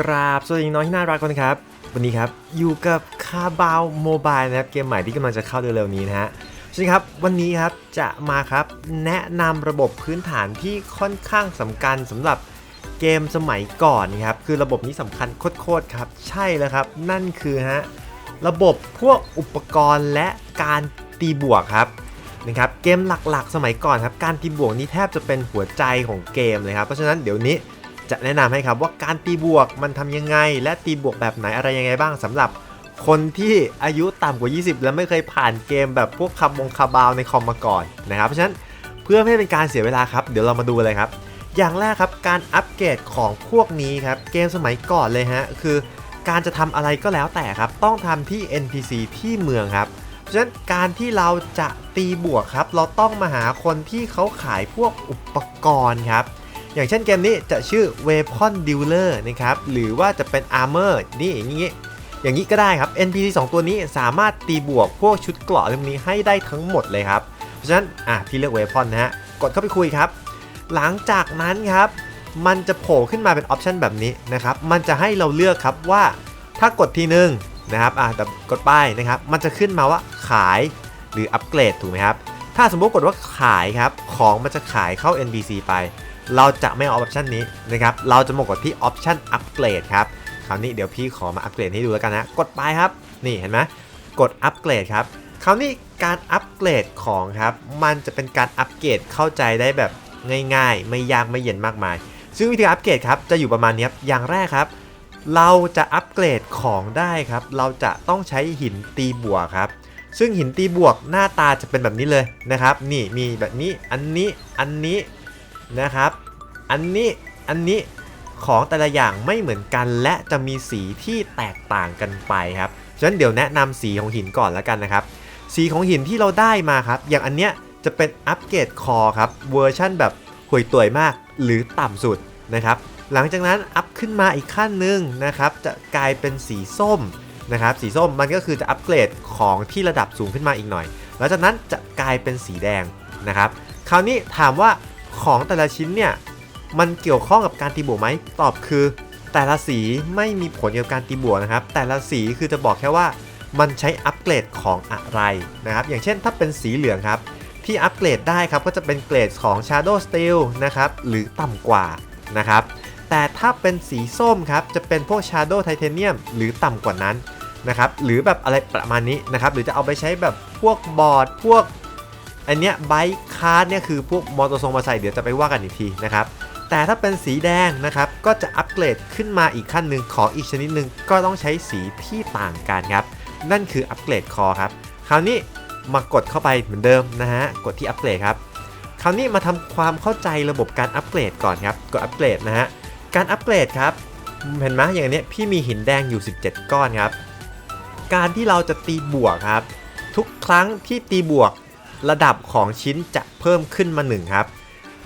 กราบสวัสดีน้องที่น่ารักคนครับ วันนี้ครับอยู่กับคาบาวโมบายนะครับเกมใหม่ที่กำลังจะเข้าเร็วๆนี้นะฮะใช่ครับวันนี้ครับจะมาครับแนะนำระบบพื้นฐานที่ค่อนข้างสำคัญสำหรับเกมสมัยก่อนครับคือระบบนี้สำคัญโคตรๆครับใช่แล้วครับ นั่นคือฮะระบบพวกอุปกรณ์และการตีบวกครับนะครับเกมหลักๆ สมัยก่อนครับการตีบวกนี่แทบจะเป็นหัวใจของเกมเลยครับเพราะฉะนั้นเดี๋ยวนี้ จะแนะนำให้ครับว่าการตีบวกมันทำยังไง และตีบวกแบบไหนอะไรยังไงบ้างสำหรับคนที่อายุต่ำกว่า 20 แล้วไม่เคยผ่านเกมแบบพวกคาบงคาบาวในคอมมาก่อนนะครับเพราะฉะนั้นเพื่อไม่ให้เป็นการเสียเวลาครับ เดี๋ยวเรามาดูเลยครับ อย่างแรกครับการอัปเกรดของพวกนี้ครับเกมสมัยก่อนเลยฮะคือการจะทำอะไรก็แล้วแต่ครับ ต้องทำที่ NPC ที่เมืองครับ เพราะฉะนั้นการที่เราจะตีบวกครับ เราต้องมาหาคนที่เขาขายพวกอุปกรณ์ครับ อย่างเช่นเกมนี้จะชื่อ Weapon Dealer นะครับ หรือว่าจะเป็น Armor นี่อย่างนี้ อย่างนี้ก็ได้ครับ NPC 2 ตัวนี้สามารถตีบวกพวกชุดเกราะเรื่องนี้ให้ได้ทั้งหมดเลยครับ เพราะฉะนั้น อะ พี่เลือก Weapon นะฮะ กดเข้าไปคุยครับ หลังจากนั้นครับ มันจะโผล่ขึ้นมาเป็นออปชันแบบนี้นะครับ มันจะให้เราเลือกครับว่าถ้ากดทีนึงนะครับ อะแต่กดป้ายนะครับ มันจะขึ้นมาว่าขายหรืออัปเกรดถูกไหมครับ ถ้าสมมติกดว่าขายครับ ของมันจะขายเข้า NPC ไป เราจะไม่เอาออปชันนี้นะครับ เราจะมากดที่ออปชันอัปเกรดครับ คราวนี้เดี๋ยวพี่ขอมาอัปเกรดให้ดูแล้วกันนะ กดไปครับ นี่เห็นไหมกดอัปเกรดครับ คราวนี้การอัปเกรดของครับ มันจะเป็นการอัปเกรดเข้าใจได้แบบง่ายๆ ไม่ยากไม่เย็นมากมาย ซึ่งวิธีอัปเกรดครับ จะอยู่ประมาณนี้ครับ อย่างแรกครับ เราจะอัปเกรดของได้ครับ เราจะต้องใช้หินตีบวกครับซึ่งหินตีบวกหน้าตาจะเป็นแบบนี้เลยนะครับ นี่มีแบบนี้ อันนี้ อันนี้ นะครับ อันนี้อันนี้ของแต่ละอย่างไม่เหมือนกันและจะมีสีที่แตกต่างกันไปครับฉะนั้นเดี๋ยวแนะนำสีของหินก่อนแล้วกันนะครับ สีของหินที่เราได้มาครับ อย่างอันเนี้ยจะเป็นอัปเกรดคอครับเวอร์ชั่นแบบห่วยต่วยมากหรือต่ำสุดนะครับ หลังจากนั้นอัพขึ้นมาอีกขั้นหนึ่งนะครับ จะกลายเป็นสีส้มนะครับ สีส้มมันก็คือจะอัปเกรดของที่ระดับสูงขึ้นมาอีกหน่อย หลังจากนั้นจะกลายเป็นสีแดงนะครับ คราวนี้ถามว่า ของแต่ละชิ้นเนี่ยมันเกี่ยวข้องกับการตีบวกไหมตอบคือ แต่ละสีไม่มีผลเกี่ยวกับการตีบวกนะครับ แต่ละสีคือจะบอกแค่ว่ามันใช้อัปเกรดของอะไรนะครับ อย่างเช่นถ้าเป็นสีเหลืองครับ ที่อัปเกรดได้ครับก็จะเป็นเกรดของ Shadow Steel นะครับหรือต่ำกว่านะครับ แต่ถ้าเป็นสีส้มครับจะเป็นพวก Shadow Titanium หรือต่ำกว่านั้นนะครับหรือแบบอะไรประมาณนี้นะครับหรือจะเอาไปใช้แบบพวกบอร์ดพวกอันเนี้ยไบค์ คาร์ดเนี่ยคือพวกมอเตอร์ทรงมอเตอร์ไซค์เดี๋ยวจะไปว่ากันอีกทีนะครับแต่ถ้าเป็นสีแดงนะครับก็จะอัปเกรดขึ้นมาอีกขั้นหนึ่งของอีกชนิดหนึ่งก็ต้องใช้สีที่ต่างกันครับนั่นคืออัปเกรดคอครับคราวนี้มากดเข้าไปเหมือนเดิมนะฮะกดที่อัปเกรดครับคราวนี้มาทำความเข้าใจระบบการอัปเกรดก่อนครับกดอัปเกรดนะฮะการอัปเกรดครับเห็นไหมอย่างนี้พี่มีหินแดงอยู่ 17 ก้อนครับการที่เราจะตีบวกครับ ทุกครั้งที่ตีบวก ระดับของชิ้นจะเพิ่มขึ้นมาหนึ่งครับ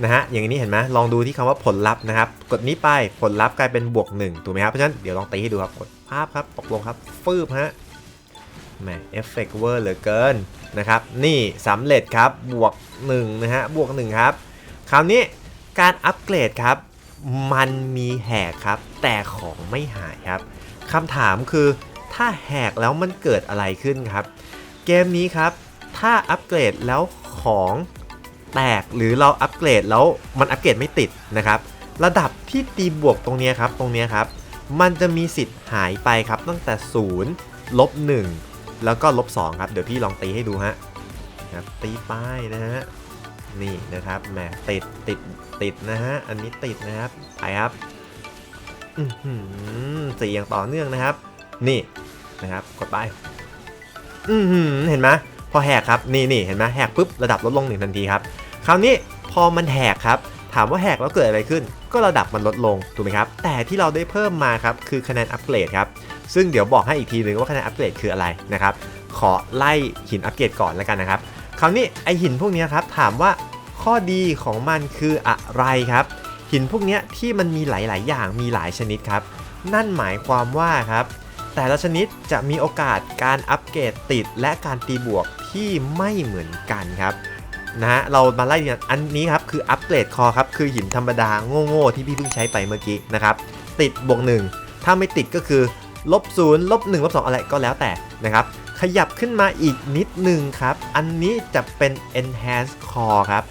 นะฮะอย่างนี้เห็นไหมลองดูที่คำว่าผลลัพธ์นะครับ กดนี้ไปผลลัพธ์กลายเป็นบวก1ถูกไหมครับเพราะฉะนั้นเดี๋ยวลองตีให้ดูครับกดภาพครับตกลงครับฟืบฮะแหมเอฟเฟกต์เวอร์เหลือเกินนะครับนี่สำเร็จครับบวก1นะฮะบวก1ครับคราวนี้การอัปเกรดครับ มันมีแหกครับ แต่ของไม่หายครับคำถามคือถ้าแหกแล้วมันเกิดอะไรขึ้นครับ เกมนี้ครับ ถ้าอัปเกรดแล้วของแตกหรือเราอัปเกรดแล้วมันอัปเกรดไม่ติดนะครับ ระดับที่ตีบวกตรงนี้ครับตรงนี้ครับ มันจะมีสิทธิ์หายไปครับตั้งแต่0ลบ1แล้วก็ลบ2ครับ เดี๋ยวพี่ลองตีให้ดูฮะครับตีป้ายนะฮะนี่นะครับแหมติดติดติดนะฮะอันนี้ติดนะครับไปครับอือหือสีอย่างต่อเนื่องนะครับ นี่นะครับกดไปอือหือเห็นไหม พอแหกครับนี่นี่เห็นไหมแหกปุ๊บระดับลดลงหนึ่งทันทีครับคราวนี้พอมันแหกครับถามว่าแหกแล้วเกิดอะไรขึ้น ก็ระดับมันลดลงถูกไหมครับแต่ที่เราได้เพิ่มมาครับคือคะแนนอัปเกรดครับซึ่งเดี๋ยวบอกให้อีกทีหนึ่งว่าคะแนนอัปเกรดคืออะไรนะครับขอไล่หินอัปเกรดก่อนแล้วกันนะครับคราวนี้ไอหินพวกนี้ครับถามว่าข้อดีของมันคืออะไรครับ หินพวกนี้ที่มันมีหลาย ๆ อย่างมีหลายชนิดครับ นั่นหมายความว่าครับแต่ละชนิดจะมีโอกาสการอัปเกรดติดและการตีบวก ที่ไม่เหมือนกันครับนะฮะเรามาไล่กันอันนี้ครับคืออัปเกรดคอครับคือหินธรรมดาโง่ๆที่พี่เพิ่งใช้ไปเมื่อกี้นะครับติดบวกหนึ่งถ้าไม่ติดก็คือลบ0ลบ1ลบ2อะไรก็แล้วแต่นะครับขยับขึ้นมาอีกนิดหนึ่งครับ อันนี้จะเป็น enhance core ครับ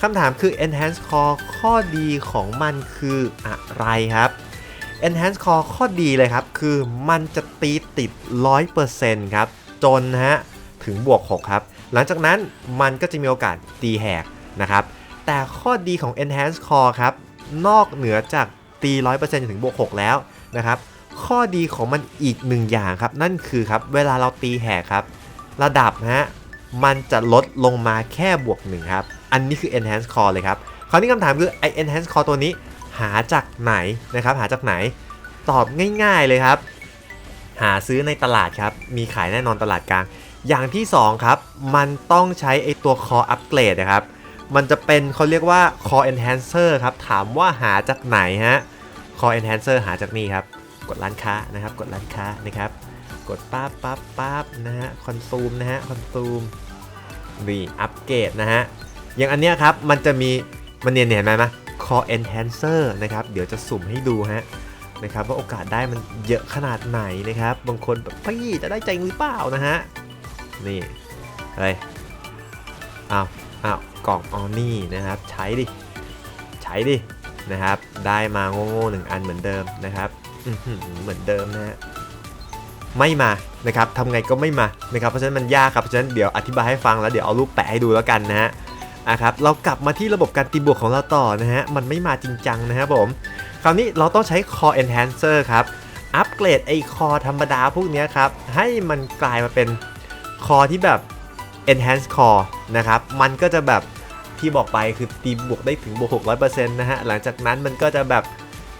คำถามคือ enhance core ข้อดีของมันคืออะไรครับ enhance core ข้อดีเลยครับ คือมันจะตีติด 100%ครับ จนนะฮะ ถึงบวก 6 ครับ หลังจากนั้นมันก็จะมีโอกาสตีแหกนะครับ แต่ข้อดีของ enhance core ครับ นอกเหนือจากตี 100%ถึงบวก 6 แล้วนะครับ ข้อดีของมันอีกหนึ่งอย่างครับ นั่นคือครับ เวลาเราตีแหกครับ ระดับนะฮะ มันจะลดลงมาแค่บวกหนึ่งครับ อันนี้คือ enhance core เลยครับ คราวนี้คำถามคือไอ enhance core ตัวนี้หาจากไหนนะครับ หาจากไหน ตอบง่าย ๆเลยครับ หาซื้อในตลาดครับ มีขายแน่นอนตลาดกลาง อย่างที่ 2 ครับ มันต้องใช้ไอตัว core upgrade นะครับ มันจะเป็นเขาเรียกว่า core enhancer ครับ ถามว่าหาจากไหนฮะ core enhancer หาจากนี่ครับ กดร้านค้านะครับ กดร้านค้านะครับ กดปั๊บปั๊บปั๊บนะฮะ คอนซูมนะฮะ คอนซูมนี่อัปเกรดนะฮะ อย่างอันเนี้ยครับ มันจะมี มันเนี่ยเห็นไหมมะ core enhancer นะครับ เดี๋ยวจะสุ่มให้ดูฮะนะครับว่าโอกาสได้มันเยอะขนาดไหนนะครับ บางคนแบบพี่จะได้ใจหรือเปล่านะฮะ นี่อะไรอ้าวอ้าวกล่องออนี่นะครับ ใช้ดิ ใช้ดินะครับ ได้มาโง่ๆหนึ่งอันเหมือนเดิมนะครับเหมือนเดิมนะฮะไม่มานะครับทำไงก็ไม่มานะครับ เพราะฉะนั้นมันยากครับ เพราะฉะนั้นเดี๋ยวอธิบายให้ฟังแล้วเดี๋ยวเอารูปแปะให้ดูแล้วกันนะฮะอะครับ เรากลับมาที่ระบบการตีบวกของเราต่อนะฮะ มันไม่มาจริงจังนะครับผม คราวนี้เราต้องใช้ Core Enhancer ครับ อัปเกรดไอคอธรรมดาพวกนี้ครับ ให้มันกลายมาเป็น คอที่แบบ Enhance Core นะครับ มันก็จะแบบที่บอกไปคือตีบวกได้ถึงบวก 600%นะฮะ หลังจากนั้นมันก็จะแบบ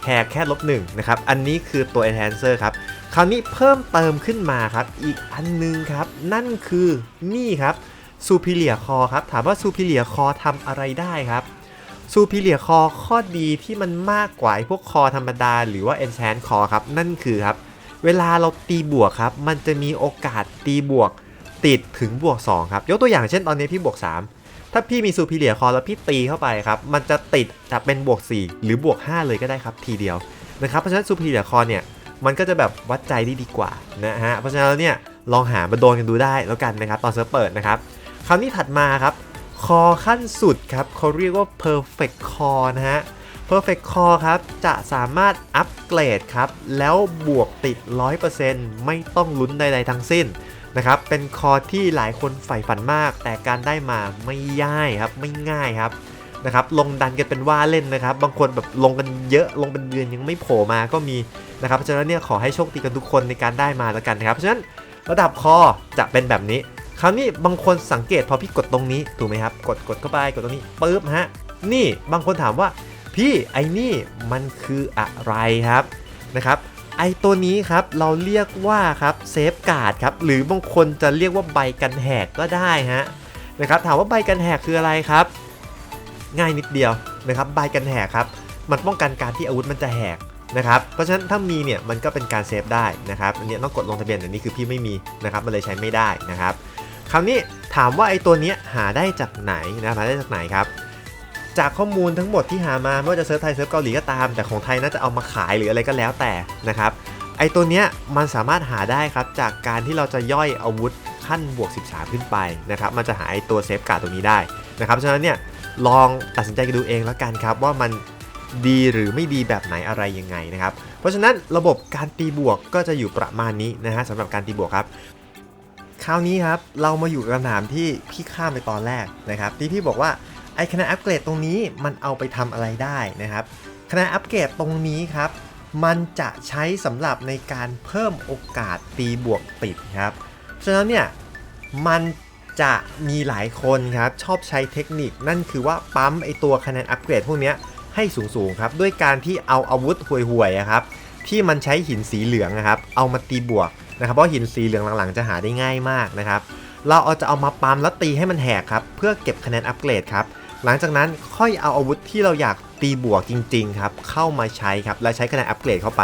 แหกแค่ลบหนึ่งนะครับ อันนี้คือตัว Enhancer ครับ คราวนี้เพิ่มเติมขึ้นมาครับ อีกอันนึงครับ นั่นคือนี่ครับ Superior Core ครับ ถามว่า Superior Core ทำอะไรได้ครับ Superior Core ข้อดีที่มันมากกว่าพวกคอธรรมดา หรือว่า Enchant Core ครับ นั่นคือครับ เวลาเราตีบวกครับ มันจะมีโอกาสตีบวก ติดถึงบวก 2 ครับ ยกตัวอย่างเช่นตอนนี้พี่บวก 3 ถ้าพี่มี Superior Core แล้วพี่ตีเข้าไปครับ มันจะติดจะเป็นบวก 4 หรือบวก 5 เลยก็ได้ครับทีเดียวนะครับ เพราะฉะนั้น Superior Core เนี่ยมันก็จะแบบวัดใจได้ดีกว่านะฮะ เพราะฉะนั้นเนี่ยลองหามาโดนกันดูได้แล้วกันนะครับตอนเซิร์ฟเปิดนะครับคราวนี้ถัดมาครับคอขั้นสุดครับเขาเรียกว่า perfect core นะฮะ perfect core ครับจะสามารถอัปเกรดครับ แล้วบวกติด 100%ไม่ต้องลุ้นใดๆทั้งสิ้น นะครับ เป็นคอที่หลายคนใฝ่ฝันมาก แต่การได้มาไม่ย่ายครับ ไม่ง่ายครับนะครับลงดันกันเป็นว่าเล่นนะครับ บางคนแบบลงกันเยอะลงเป็นเดือนยังไม่โผล่มาก็มีนะครับเพราะฉะนั้นเนี่ยขอให้โชคดีกันทุกคนในการได้มาแล้วกันนะครับเพราะฉะนั้นระดับคอจะเป็นแบบนี้ คราวนี้บางคนสังเกตพอพี่กดตรงนี้ถูกไหมครับ กดกดเข้าไปกดตรงนี้ปึ๊บฮะนี่บางคนถามว่าพี่ไอ้นี่มันคืออะไรครับนะครับ ไอตัวนี้ครับเราเรียกว่าครับเซฟการ์ดครับหรือบางคนจะเรียกว่าใบกันแหกก็ได้ฮะนะครับถามว่าใบกันแหกคืออะไรครับ ง่ายนิดเดียวนะครับใบกันแหกครับมันป้องกันการที่อาวุธมันจะแหกนะครับเพราะฉะนั้นถ้ามีเนี่ยมันก็เป็นการเซฟได้นะครับอันนี้ต้องกดลงทะเบียนแต่นี่คือพี่ไม่มีนะครับมันเลยใช้ไม่ได้นะครับคราวนี้ถามว่าไอตัวนี้หาได้จากไหนนะหาได้จากไหนครับ จากข้อมูลทั้งหมดที่หามาไม่ว่าจะเซิร์ฟไทยเซิร์ฟเกาหลีก็ตาม แต่ของไทยน่าจะเอามาขายหรืออะไรก็แล้วแต่นะครับไอตัวเนี้ยมันสามารถหาได้ครับจากการที่เราจะย่อยอาวุธขั้นบวก 13 ขึ้นไปนะครับมันจะหาไอตัวเซฟการ์ดตรงนี้ได้นะครับฉะนั้นเนี่ยลองตัดสินใจกันดูเองแล้วกันครับว่ามันดีหรือไม่ดีแบบไหนอะไรยังไงนะครับเพราะฉะนั้นระบบการตีบวกก็จะอยู่ประมาณนี้นะฮะสำหรับการตีบวกครับคราวนี้ครับเรามาอยู่กับคำถามที่พี่ข้ามไปตอนแรกนะครับที่พี่บอกว่า ไอ้คะแนนอัปเกรดตรงนี้มันเอาไปทำอะไรได้นะครับคะแนนอัปเกรดตรงนี้ครับ มันจะใช้สำหรับในการเพิ่มโอกาสตีบวกติดครับฉะนั้นเนี่ยมันจะมีหลายคนครับชอบใช้เทคนิคนั่นคือว่าปั๊มไอตัวคะแนนอัปเกรดพวกนี้ให้สูงๆครับด้วยการที่เอาอาวุธห่วยๆครับที่มันใช้หินสีเหลืองนะครับเอามาตีบวกนะครับเพราะหินสีเหลืองหลังๆ จะหาได้ง่ายมากนะครับเราเอาจะเอามาปั๊มแล้วตีให้มันแหกครับเพื่อเก็บคะแนนอัปเกรดครับ หลังจากนั้นค่อยเอาอาวุธที่เราอยากตีบวกจริงๆครับเข้ามาใช้ครับและใช้คะแนนอัปเกรดเข้าไป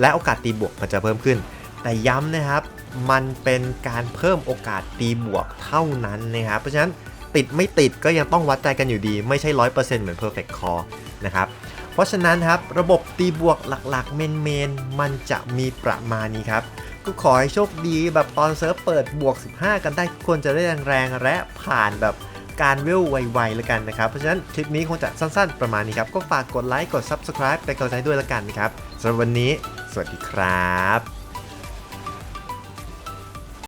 และโอกาสตีบวกมันจะเพิ่มขึ้น แต่ย้ำนะครับมันเป็นการเพิ่มโอกาสตีบวกเท่านั้นนะครับ เพราะฉะนั้นติดไม่ติดก็ยังต้องวัดใจกันอยู่ดี ไม่ใช่ 100%เหมือน perfect core นะครับเพราะฉะนั้นครับระบบตีบวกหลักๆเมนเมนมันจะมีประมาณนี้ครับก็ขอให้โชคดีแบบตอนเซิร์ฟเปิดบวก 15 กันได้ทุกคนจะได้แรงๆและผ่านแบบ การเวลไวๆแล้วกันนะครับ เพราะฉะนั้นคลิปนี้คงจะสั้นๆประมาณนี้ครับ ก็ฝากกดไลค์กด Subscribe ไปกำลังใจด้วยแล้วกันนะครับสำหรับวันนี้ สวัสดีครับ